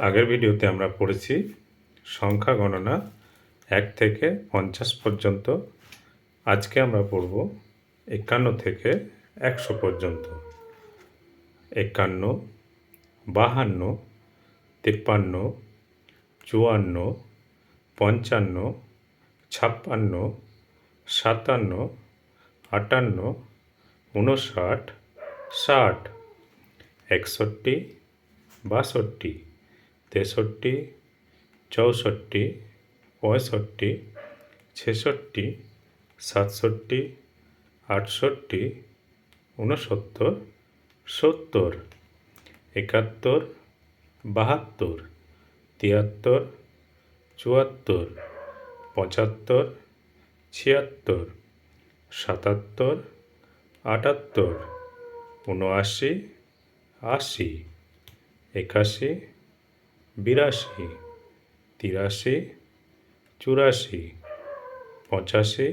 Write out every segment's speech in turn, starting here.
আগের ভিডিওতে আমরা পড়েছি, সংখ্যা গণনা এক থেকে পঞ্চাশ পর্যন্ত। আজকে আমরা পড়ব একান্ন থেকে একশো পর্যন্ত। একান্ন, বাহান্ন, তিপ্পান্ন, চুয়ান্ন, পঞ্চান্ন, ছাপ্পান্ন, সাতান্ন, আটান্ন উনষাট ষাট, একষট্টি, বাষট্টি। তেষট্টি, চৌষট্টি, পঁয়ষট্টি, ছেষট্টি, সাতষট্টি, আটষট্টি, ঊনসত্তর, সত্তর, একাত্তর, বাহাত্তর, তিয়াত্তর, চুয়াত্তর, পঁচাত্তর, ছিয়াত্তর, সাতাত্তর, আটাত্তর উনআশি আশি, একাশি বিরাশি, তিরাশি, চুরাশি, পঁচাশি,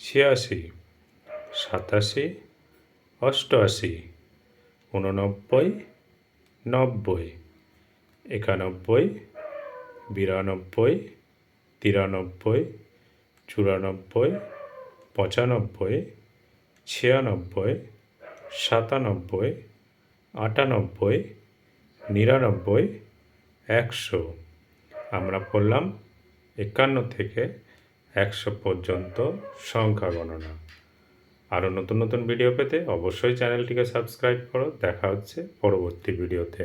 ছিয়াশি, সাতাশি, অষ্টআশি উননব্বই নব্বই, একানব্বই, বিরানব্বই, তিরানব্বই, চুরানব্বই, পঁচানব্বই, ছিয়ানব্বই, সাতানব্বই, আটানব্বই, নিরানব্বই একশো। আমরা করলাম একান্ন থেকে একশো পর্যন্ত সংখ্যা গণনা। আরও নতুন নতুন ভিডিও পেতে অবশ্যই চ্যানেলটিকে সাবস্ক্রাইব করো। দেখা হচ্ছে পরবর্তী ভিডিওতে